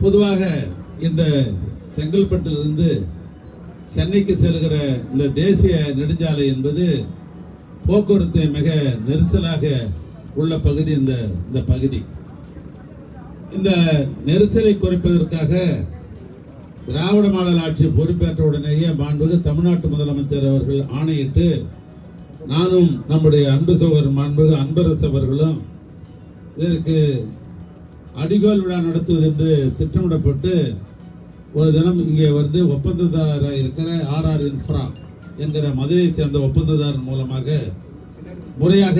பொதுவாக இந்த செங்கல்பட்டிலிருந்து சென்னைக்கு செல்கிற இந்த தேசிய நெடுஞ்சாலை என்பது போக்குவரத்து மிக நெரிசலாக உள்ள பகுதி இந்த இந்த பகுதி. இந்த நெரிசலை குறைப்பதற்காக திராவிட மாடல் ஆட்சி பொறுப்பேற்ற உடனேயே மாண்புக்கு தமிழ்நாட்டு முதலமைச்சர் அவர்கள் ஆணையிட்டு நானும் நம்முடைய அன்பு சோகர் மாண்புக அன்பரசு அவர்களும் இதற்கு அடிகோல் விழா நடத்துவது என்று திட்டமிடப்பட்டு ஒரு தினம் இங்கே வந்து ஒப்பந்ததாரராக இருக்கிற ஆர்ஆர் இன்ஃப்ரா என்கிற மதுரையை சேர்ந்த ஒப்பந்ததாரர் மூலமாக முறையாக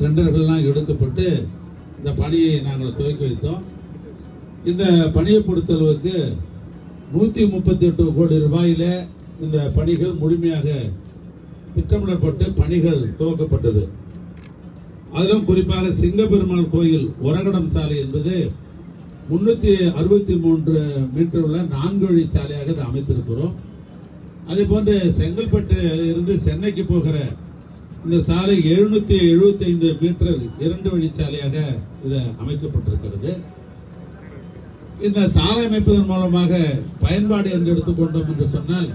டெண்டர்கள்லாம் எடுக்கப்பட்டு இந்த பணியை நாங்கள் துவக்கி வைத்தோம். இந்த பணியை பொறுத்தளவுக்கு நூற்றி முப்பத்தி எட்டு கோடி ரூபாயில் இந்த பணிகள் முழுமையாக திட்டமிடப்பட்டு பணிகள் துவக்கப்பட்டது. அதிலும் குறிப்பாக சிங்கப்பெருமாள் கோயில் உரகடம் சாலை என்பது முன்னூற்றி அறுபத்தி மூன்று மீட்டர் உள்ள நான்கு வழி சாலையாக இதை அமைத்திருக்கிறோம். அதே போன்று செங்கல்பட்டு இருந்து சென்னைக்கு போகிற இந்த சாலை எழுநூற்றி எழுபத்தைந்து மீட்டர் இரண்டு வழி சாலையாக இது அமைக்கப்பட்டிருக்கிறது. இந்த சாலை அமைப்பதன் மூலமாக பயன்பாடு என்று எடுத்துக்கொண்டோம் என்று சொன்னால்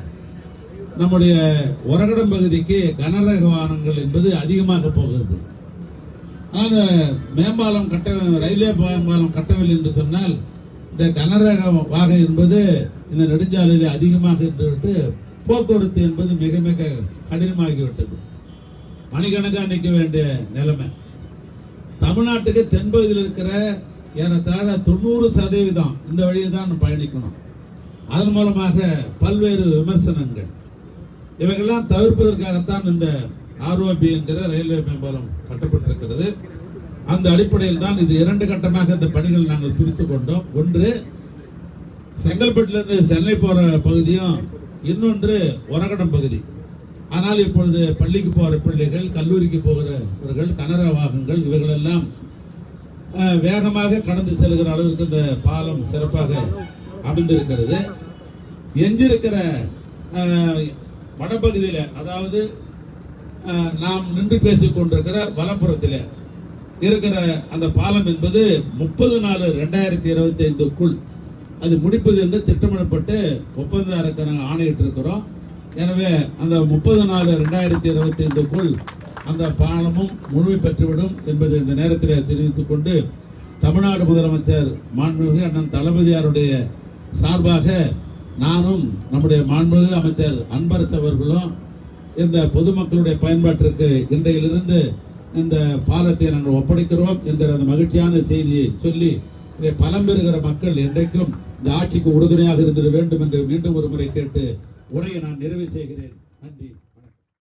நம்முடைய உரகடம் பகுதிக்கு கனரக வாகனங்கள் என்பது அதிகமாக போகிறது. அந்த மேம்பாலம் கட்ட ரயில்வே மேம்பாலம் கட்டவில்லை என்று சொன்னால் இந்த கனரக வாகை என்பது இந்த நெடுஞ்சாலையில் அதிகமாக இருந்துவிட்டு போக்குவரத்து என்பது மிக மிக கடினமாகிவிட்டது. மணிக்கணக்காக நிற்க வேண்டிய நிலைமை. தமிழ்நாட்டுக்கு தென்பகுதியில் இருக்கிற ஏறத்தாழ தொண்ணூறு சதவீதம் இந்த வழியை தான் பயணிக்கணும். அதன் மூலமாக பல்வேறு விமர்சனங்கள். இவைகள்லாம் தவிர்ப்பதற்காகத்தான் இந்த ஆர்ஓபி என்கிற ரயில்வே மேம்பாலம் கட்டப்பட்டிருக்கிறது. அந்த அடிப்படையில் தான் இது இரண்டு கட்டமாக இந்த பணிகள் நாங்கள் பிரித்து கொண்டோம். ஒன்று செங்கல்பட்டிலிருந்து சென்னை போகிற பகுதியும் இன்னொன்று ஒரகடம் பகுதி. ஆனால் இப்பொழுது பள்ளிக்கு போகிற பிள்ளைகள் கல்லூரிக்கு போகிறவர்கள் கனரா வாகனங்கள் இவைகளெல்லாம் வேகமாக கடந்து செல்கிற அளவிற்கு இந்த பாலம் சிறப்பாக அமைந்திருக்கிறது. எஞ்சிருக்கிற வடப்பகுதியில் வடபகுதியில் அதாவது நாம் நின்று பேசிக் கொண்டிருக்கிற வலப்புறத்தில் இருக்கிற அந்த பாலம் என்பது முப்பது நாலு ரெண்டாயிரத்தி இருபத்தி ஐந்துக்குள் அது முடிப்பது என்று திட்டமிடப்பட்டு ஒப்பந்ததாரருக்கு நாங்கள் ஆணையிட்டு இருக்கிறோம் எனவே அந்த முப்பது நாலு ரெண்டாயிரத்தி இருபத்தி ஐந்துக்குள் அந்த பாலமும் முழுமை பெற்றுவிடும் என்பதை இந்த நேரத்தில் தெரிவித்துக் கொண்டு தமிழ்நாடு முதலமைச்சர் மாண்புமிகு அண்ணன் தளபதியாருடைய சார்பாக நானும் நம்முடைய மாண்புமிகு அமைச்சர் அன்பரசு அவர்களும் இந்த பொதுமக்களுடைய பயன்பாட்டிற்கு இன்றையிலிருந்து இந்த பாலத்தை நாங்கள் ஒப்படைக்கிறோம் என்கிற அந்த மகிழ்ச்சியான செய்தியை சொல்லி இதை பலம் பெறுகிற மக்கள் என்றைக்கும் இந்த ஆட்சிக்கு உறுதுணையாக இருந்திட வேண்டும் என்று மீண்டும் ஒரு முறை கேட்டு உரையை நான் நிறைவு செய்கிறேன். நன்றி.